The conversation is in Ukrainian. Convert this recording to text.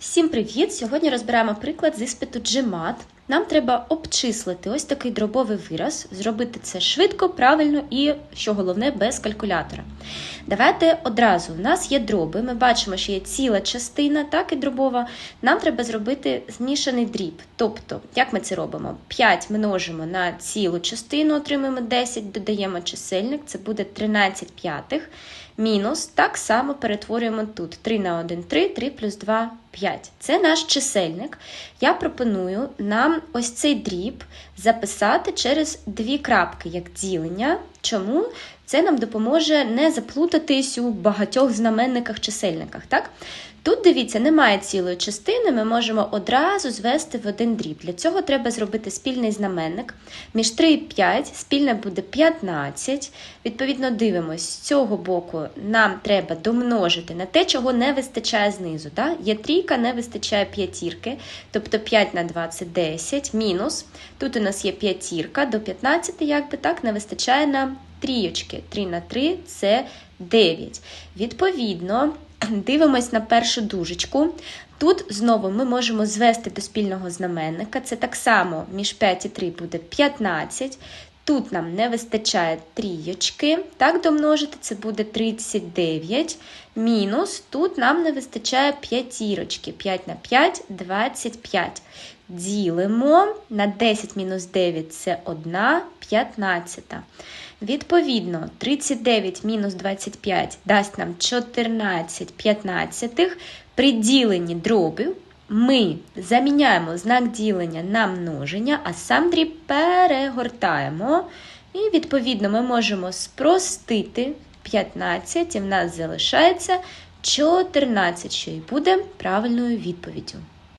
Всім привіт! Сьогодні розбираємо приклад з іспиту GMAT. Нам треба обчислити ось такий дробовий вираз, зробити це швидко, правильно і, що головне, без калькулятора. Давайте одразу. У нас є дроби, ми бачимо, що є ціла частина, так і дробова. Нам треба зробити змішаний дріб. Тобто, як ми це робимо? 5 множимо на цілу частину, отримуємо 10, додаємо чисельник, це буде 13 п'ятих. Мінус так само перетворюємо тут 3 на 1 3, 3 плюс 2 5. Це наш чисельник. Я пропоную нам ось цей дріб записати через дві крапки як ділення. Чому? Це нам допоможе не заплутатись у багатьох знаменниках чисельниках. Так? Тут, дивіться, немає цілої частини, ми можемо одразу звести в один дріб. Для цього треба зробити спільний знаменник. Між 3 і 5 спільне буде 15. Відповідно, дивимось, з цього боку нам треба домножити на те, чого не вистачає знизу. Так? Є трійка, не вистачає п'ятірки, тобто 5 на 2 це 10, мінус. Тут у нас є п'ятірка, до 15, якби так, не вистачає нам трійочки. 3 на 3 це 9. Відповідно, дивимось на першу дужечку. Тут знову ми можемо звести до спільного знаменника. Це так само між 5 і 3 буде 15. Тут нам не вистачає трійочки. Так, домножити це буде 39. Мінус, тут нам не вистачає п'ятірочки. 5 на 5 – 25. Ділимо на 10 мінус 9 це 1 п'ятнадцята. Відповідно, 39 мінус 25 дасть нам 14 п'ятнадцятих. При діленні дробів ми заміняємо знак ділення на множення, а сам дріб перегортаємо. І, відповідно, ми можемо спростити 15, і в нас залишається 14, що і буде правильною відповіддю.